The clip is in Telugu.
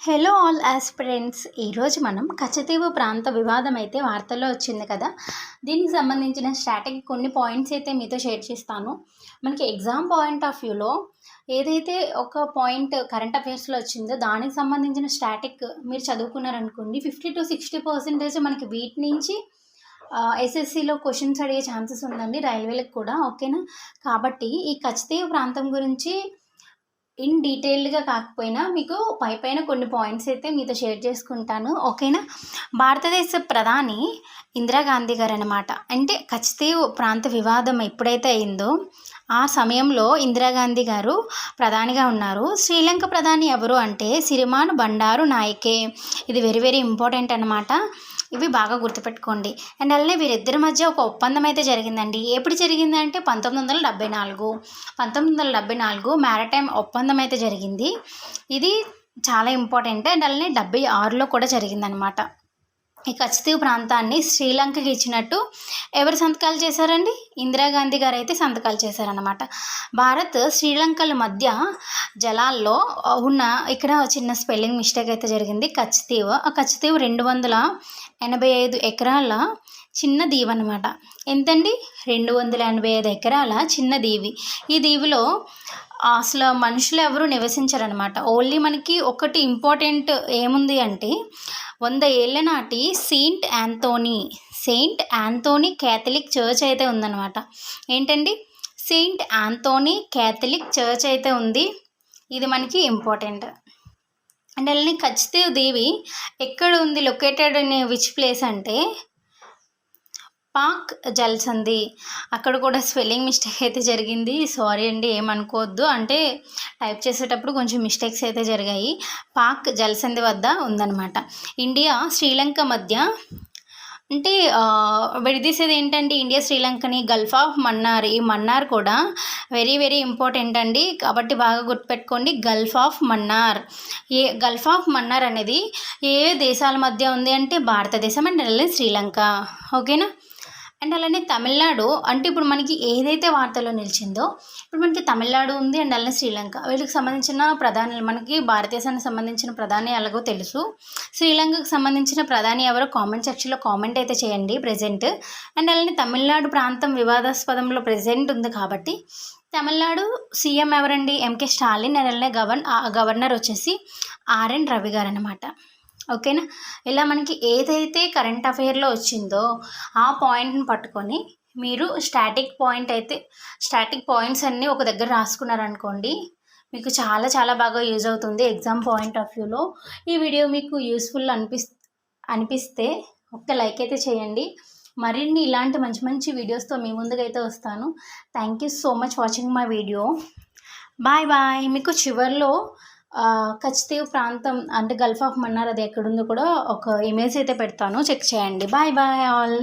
హలో ఆల్ ఆస్పిరెంట్స్ ఈరోజు మనం కచ్చతీవు ప్రాంత వివాదం అయితే వార్తల్లో వచ్చింది కదా. దీనికి సంబంధించిన స్ట్రాటజీ కొన్ని పాయింట్స్ అయితే మీతో షేర్ చేస్తాను. మనకి ఎగ్జామ్ పాయింట్ ఆఫ్ వ్యూలో ఏదైతే ఒక పాయింట్ కరెంట్ అఫైర్స్లో వచ్చిందో దానికి సంబంధించిన స్టాటిక్ మీరు చదువుకున్నారనుకోండి ఫిఫ్టీ టు సిక్స్టీ పర్సెంటేజ్ మనకి వీటి నుంచి ఎస్ఎస్సిలో క్వశ్చన్స్ అడిగే ఛాన్సెస్ ఉందండి రైల్వేలకు కూడా ఓకేనా కాబట్టి ఈ కచ్చతీవు ప్రాంతం గురించి ఇన్ డీటెయిల్డ్గా కాకపోయినా మీకు పై పైన కొన్ని పాయింట్స్ అయితే మీతో షేర్ చేసుకుంటాను ఓకేనా? భారతదేశ ప్రధాని ఇందిరాగాంధీ గారు అనమాట అంటే కచ్చితీవ్ ప్రాంత వివాదం ఎప్పుడైతే అయిందో ఆ సమయంలో ఇందిరాగాంధీ గారు ప్రధానిగా ఉన్నారు. శ్రీలంక ప్రధాని ఎవరు అంటే సిరిమాను బండారు నాయకే. ఇది వెరీ వెరీ ఇంపార్టెంట్ అనమాట ఇవి బాగా గుర్తుపెట్టుకోండి. అండ్ అలానే వీరిద్దరి మధ్య ఒక ఒప్పందం అయితే జరిగిందండి. ఎప్పుడు జరిగిందంటే పంతొమ్మిది వందల డెబ్బై నాలుగు. పంతొమ్మిది వందల డెబ్బై నాలుగు మ్యారటైమ్ ఒప్పందం అయితే జరిగింది. ఇది చాలా ఇంపార్టెంట్ అండ్ అలానే డెబ్బై ఆరులో కూడా జరిగిందనమాట ఈ కచ్చితీవ్ ప్రాంతాన్ని శ్రీలంకకి ఇచ్చినట్టు ఎవరు సంతకాలు చేశారండి? ఇందిరాగాంధీ గారు అయితే సంతకాలు చేశారనమాట భారత్ శ్రీలంకల మధ్య జలాల్లో ఉన్న ఇక్కడ చిన్న స్పెల్లింగ్ మిస్టేక్ అయితే జరిగింది. కచ్చితీవ్ ఆ కచ్చితీవ్ రెండు వందల ఎనభై ఐదు ఎకరాల చిన్న దీవి అనమాట ఎంతండి? రెండు వందల ఎనభై ఐదు ఎకరాల చిన్న దీవి. ఈ దీవిలో అసలు మనుషులు ఎవరు నివసించారనమాట ఓన్లీ మనకి ఒకటి ఇంపార్టెంట్ ఏముంది అంటే వంద ఏళ్ళ నాటి saint Anthony saint Anthony Catholic church అయితే ఉందన్నమాట. ఏంటండి? సెయింట్ యాంతోనీ క్యాథలిక్ చర్చ్ అయితే ఉంది. ఇది మనకి ఇంపార్టెంట్. అండ్ అలానే ఖచ్చిత దేవి ఎక్కడ ఉంది లొకేటెడ్ ఇన్ విచ్ ప్లేస్ అంటే పాక్ జల్సంది. అక్కడ కూడా స్పెల్లింగ్ మిస్టేక్ అయితే జరిగింది. సారీ అండి ఏమనుకోవద్దు. అంటే టైప్ చేసేటప్పుడు కొంచెం మిస్టేక్స్ అయితే జరిగాయి. పాక్ జల్సంది వద్ద ఉందన్నమాట. ఇండియా శ్రీలంక మధ్య అంటే విడదీసేది ఏంటంటే ఇండియా శ్రీలంకని గల్ఫ్ ఆఫ్ మన్నార్ ఈ మన్నార్ కూడా వెరీ వెరీ ఇంపార్టెంట్ అండి. కాబట్టి బాగా గుర్తుపెట్టుకోండి గల్ఫ్ ఆఫ్ మన్నార్ ఏ గల్ఫ్ ఆఫ్ మన్నార్ అనేది ఏ దేశాల మధ్య ఉంది అంటే భారతదేశం అండ్ శ్రీలంక. ఓకేనా? అండ్ అలానే తమిళనాడు అంటే ఇప్పుడు మనకి ఏదైతే వార్తల్లో నిలిచిందో ఇప్పుడు మనకి తమిళనాడు ఉంది అండ్ అలానే శ్రీలంక. వీళ్ళకి సంబంధించిన ప్రధాని మనకి భారతదేశానికి సంబంధించిన ప్రధాని ఎలాగో తెలుసు. శ్రీలంకకు సంబంధించిన ప్రధాని ఎవరో కామెంట్ సెక్షన్లో కామెంట్ అయితే చేయండి ప్రజెంట్. అండ్ అలానే తమిళనాడు ప్రాంతం వివాదాస్పదంలో ప్రజెంట్ ఉంది కాబట్టి తమిళనాడు సీఎం ఎవరండి? ఎంకే స్టాలిన్ అండ్ అలానే గవర్న గవర్నర్ వచ్చేసి ఆర్ఎన్ రవి గారు అనమాట ఓకేనా? ఇలా మనకి ఏదైతే కరెంట్ అఫైర్లో వచ్చిందో ఆ పాయింట్ని పట్టుకొని మీరు స్టాటిక్ పాయింట్ అయితే స్టాటిక్ పాయింట్స్ అన్నీ ఒక దగ్గర రాసుకున్నారనుకోండి మీకు చాలా చాలా బాగా యూజ్ అవుతుంది ఎగ్జామ్ పాయింట్ ఆఫ్ వ్యూలో ఈ వీడియో మీకు యూస్ఫుల్ అనిపిస్ అనిపిస్తే ఒక్క లైక్ అయితే చేయండి. మరిన్ని ఇలాంటి మంచి మంచి వీడియోస్తో మీ ముందుకైతే వస్తాను. Thank you so much watching my video bye bye మీకు చివరిలో కచ్తీవ్ ప్రాంతం అంటే గల్ఫ్ ఆఫ్ మన్నార్ అది ఎక్కడుందో కూడా ఒక ఇమేజ్ అయితే పెడతాను. చెక్ చేయండి. Bye bye all.